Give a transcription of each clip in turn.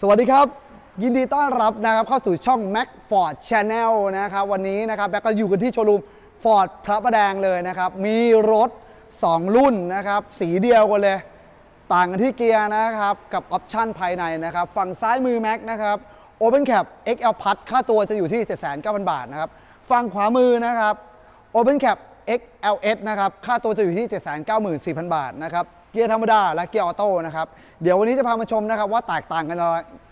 สวัสดีครับ ยินดีต้อนรับนะครับเข้าสู่ช่อง Mac Ford Channel นะครับวันนี้นะครับแบ็คก็อยู่กันที่โชว์รูม Ford พระประแดงเลยนะครับ มีรถ 2 รุ่นนะครับ สีเดียวกันเลย ต่างกันที่เกียร์นะครับ กับออปชันภายในนะครับ ฝั่งซ้ายมือ Mac นะครับ Open Cap XL Plus ค่าตัวจะอยู่ที่ 7,900 บาทนะครับ ฝั่งขวามือนะครับ Open Cap XLS นะครับ ค่าตัวจะอยู่ที่ 794,000 บาทนะครับ เกียร์ธรรมดาและเกียร์ออโต้นะครับเดี๋ยววันนี้จะพามาชมนะครับว่าแตกต่างกัน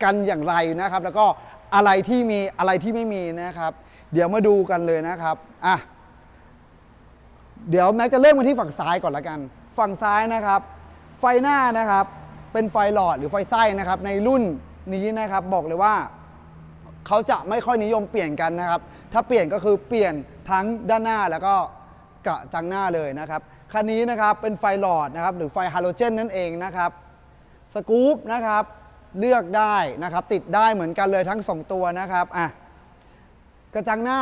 กันอย่างไรนะครับ แล้วก็อะไรที่มีอะไรที่ไม่มีนะครับ เดี๋ยวมาดูกันเลยนะครับอะเดี๋ยวแม็กจะเริ่มกันที่ฝั่งซ้ายก่อนละกัน ฝั่งซ้ายนะครับ ไฟหน้านะครับเป็นไฟหลอดหรือไฟไส้นะครับ ในรุ่นนี้นะครับบอกเลยว่าเขาจะไม่ค่อยนิยมเปลี่ยนกันนะครับ ถ้าเปลี่ยนก็คือเปลี่ยนทั้งด้านหน้าแล้วก็กระจังหน้าเลยนะครับ คันนี้นะครับเป็นไฟหลอดนะครับหรือไฟฮาโลเจนนั่นเองนะครับสกู๊ปนะครับเลือกได้นะครับติดได้เหมือนกันเลยทั้ง 2 ตัวนะครับอะกระจังหน้า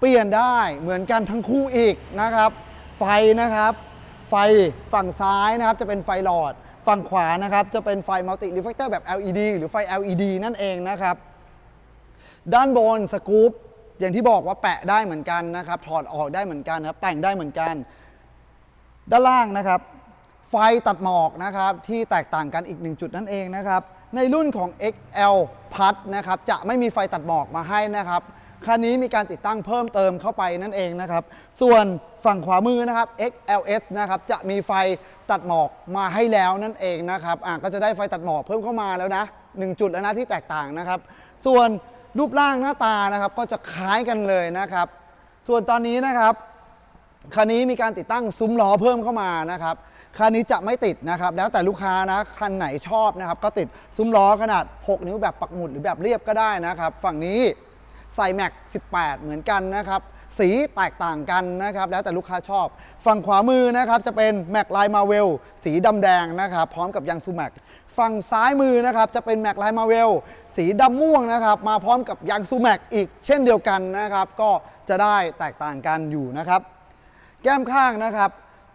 เปลี่ยนได้เหมือนกันทั้งคู่อีกนะครับ ไฟนะครับไฟฝั่งซ้ายนะครับจะเป็นไฟหลอด ฝั่งขวานะครับจะเป็นไฟมัลติรีเฟกเตอร์แบบ LED หรือไฟ LED นั่นเองนะครับ ด้านบนสกู๊ปอย่างที่บอกว่าแปะได้เหมือนกันนะครับ ถอดออกได้เหมือนกันครับ แต่งได้เหมือนกัน ด้านล่างนะครับ ไฟตัดหมอกนะครับที่แตกต่างกันอีกหนึ่งจุดนั่นเองนะครับ ในรุ่นของ XL Plus นะครับจะไม่มีไฟตัดหมอกมาให้นะครับคันนี้มีการติดตั้งเพิ่มเติมเข้าไปนั่นเองนะครับ ส่วนฝั่งขวามือนะครับ XLS นะครับจะมีไฟตัดหมอกมาให้แล้วนั่นเองนะครับอะก็จะได้ไฟตัดหมอกเพิ่มเข้ามาแล้วนะหนึ่งจุดแล้วนะที่แตกต่างนะครับ ส่วนรูปร่างหน้าตานะครับก็จะคล้ายกันเลยนะครับ ส่วนตอนนี้นะครับ คันนี้มีการติดตั้งซุ้มล้อเพิ่มเข้ามานะครับคันนี้จะไม่ติดนะครับ แล้วแต่ลูกค้านะคันไหนชอบนะครับ ก็ติดซุ้มล้อขนาด 6 นิ้วแบบปักหมุดหรือแบบเรียบก็ได้นะครับ ฝั่งนี้ใส่แม็ก18 เหมือนกันนะครับ สีแตกต่างกันนะครับ แล้วแต่ลูกค้าชอบ ฝั่งขวามือนะครับจะเป็นแม็กลายมาเวลสีดำแดงนะครับ พร้อมกับยางซูแม็กฝั่งซ้ายมือนะครับจะเป็นแม็กลายมาเวลสีดำม่วงนะครับ มาพร้อมกับยางซูแม็กอีกเช่นเดียวกันนะครับ ก็จะได้แตกต่างกันอยู่นะครับ แก้มข้างนะครับ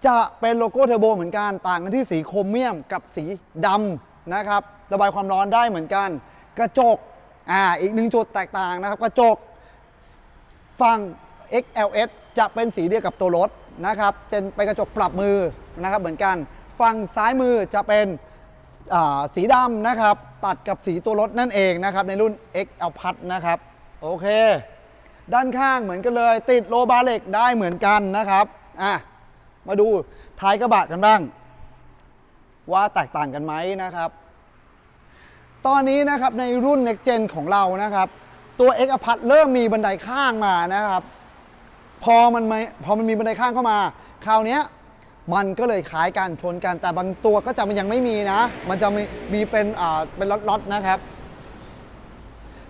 จะเป็นโลโก้เทอร์โบเหมือนกันต่างกันที่สีโครเมียมกับสีดำนะครับ ระบายความร้อนได้เหมือนกัน กระจกอ่าอีกหนึ่งจุดแตกต่างนะครับ กระจกฝั่ง XLS จะเป็นสีเดียวกับตัวรถนะครับจะเป็นกระจกปรับมือนะครับเหมือนกัน ฝั่งซ้ายมือจะเป็นสีดำนะครับ ตัดกับสีตัวรถนั่นเองนะครับ ในรุ่น XL Plus นะครับ โอเค ด้านข้างเหมือนกันเลย ติดโลบาเล็กได้เหมือนกันนะครับ อะมาดูท้ายกระบะกันบ้าง ว่าแตกต่างกันไหมนะครับ ตอนนี้นะครับในรุ่น Next Gen ของเรานะครับ ตัว X อพัทเริ่มมีบันไดข้างมานะครับ พอมันไม่พอมันมีบันไดข้างเข้ามา คราวนี้มันก็เลยคล้ายกันชนกัน แต่บางตัวก็จะมันยังไม่มีนะ มันจะมีมีเป็นอ่าเป็นล็อตๆนะครับ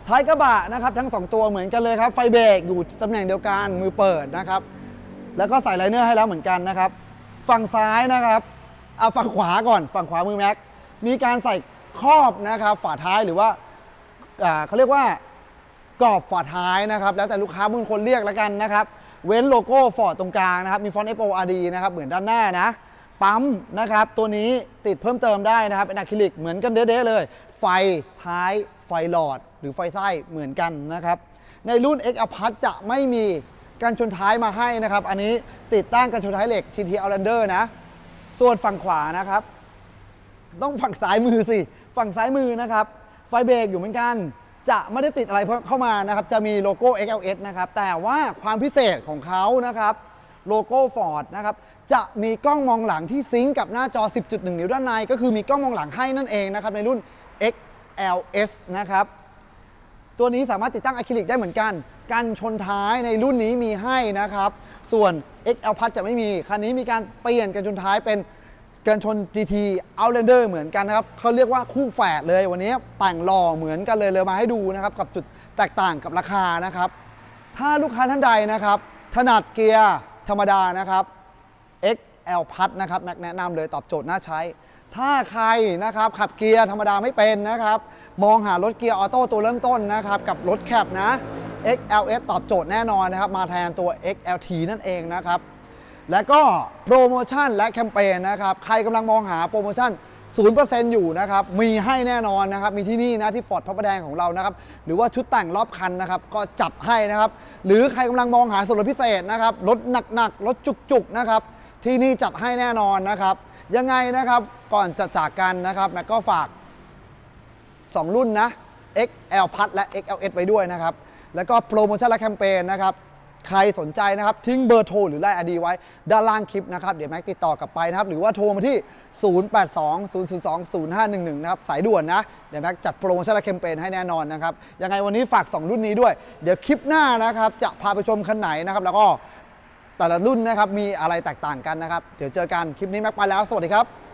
ท้ายกระบะนะครับทั้ง 2 ตัวเหมือนกันเลยครับ ไฟเบรกอยู่ตำแหน่งเดียวกันมือเปิดนะครับ แล้วก็ใส่ไลเนอร์ให้แล้วเหมือนกันนะครับ ฝั่งซ้ายนะครับเอาฝั่งขวาก่อนฝั่งขวามือแม็กมีการใส่ครอบนะครับฝาท้ายหรือว่าเขาเรียกว่ากรอบฝาท้ายนะครับ แล้วแต่ลูกค้าบางคนเรียกแล้วกันนะครับ เว้นโลโก้ฟอร์ดตรงกลางนะครับ มีฟอนต์ FORD นะครับ เหมือนด้านหน้านะ ปั๊มนะครับ ตัวนี้ติดเพิ่มเติมได้นะครับ เป็นอะคริลิกเหมือนกันเด้ๆเลย ไฟท้ายไฟหลอด หรือไฟไส้เหมือนกันนะครับ ในรุ่น X a p a t จะไม่มี การชนท้ายมาให้นะครับ อันนี้ติดตั้งกันชนท้ายเหล็ก TT Outlander นะ ส่วนฝั่งขวานะครับ ต้องฝั่งซ้ายมือสิ ฝั่งซ้ายมือนะครับ ไฟเบรกอยู่เหมือนกัน จะไม่ได้ติดอะไรเข้ามานะครับ จะมีโลโก้ XLS นะครับ แต่ว่าความพิเศษของเขานะครับ โลโก้ Ford นะครับ จะมีกล้องมองหลังที่ซิงกับหน้าจอ 10.1 นิ้วด้านใน ก็คือมีกล้องมองหลังให้นั่นเองนะครับในรุ่น XLS นะครับ ตัวนี้สามารถติดตั้งอะคริลิกได้เหมือนกัน กันชนท้ายในรุ่นนี้มีให้นะครับ ส่วน XL Plus จะไม่มี คันนี้มีการเปลี่ยนกันชนท้ายเป็นกันชน GT Outlander เหมือนกันนะครับเขาเรียกว่าคู่แฝดเลยวันนี้แต่งหล่อเหมือนกันเลยเลยมาให้ดูนะครับกับจุดแตกต่างกับราคานะครับ ถ้าลูกค้าท่านใดนะครับถนัดเกียร์ธรรมดานะครับ XL Plus นะครับแม็กแนะนำเลยตอบโจทย์น่าใช้ ถ้าใครนะครับขับเกียร์ธรรมดาไม่เป็นนะครับ มองหารถเกียร์ออโต้ตัวเริ่มต้นนะครับกับรถแคปนะ XLS ตอบโจทย์แน่นอนนะครับ มาแทนตัว XLT นั่นเองนะครับและก็โปรโมชั่นและแคมเปญนะครับใครกำลังมองหาโปรโมชั่น 0%อยู่นะครับมีให้แน่นอนนะครับมีที่นี่นะที่ฟอร์ดพระประแดงของเรานะครับหรือว่าชุดแต่งรอบคันนะครับก็จัดให้นะครับหรือใครกำลังมองหาส่วนลดพิเศษนะครับรถหนักๆรถจุกๆนะครับ ที่นี่จัดให้แน่นอนนะครับ ยังไงนะครับก่อนจะจากกันนะครับแม็กก็ฝาก 2 รุ่นนะ XL พัดและ XLS ไว้ด้วยนะครับ แล้วก็โปรโมชั่นและแคมเปญนะครับ ใครสนใจนะครับ ทิ้งเบอร์โทรหรือไลน์อดีไว้ ด้านล่างคลิปนะครับ เดี๋ยวแม็กติดต่อกลับไปนะครับ หรือว่าโทรมาที่ 0820020511 นะครับ สายด่วนนะ เดี๋ยวแม็กจัดโปรโมชั่นและแคมเปญให้แน่นอนนะครับ ยังไงวันนี้ฝาก 2 รุ่นนี้ด้วย เดี๋ยวคลิปหน้านะครับ จะพาไปชมคันไหนนะครับ แล้วก็ แต่ละรุ่นนะครับมีอะไรแตกต่างกันนะครับ เดี๋ยวเจอกันคลิปนี้แม็กไปแล้ว สวัสดีครับ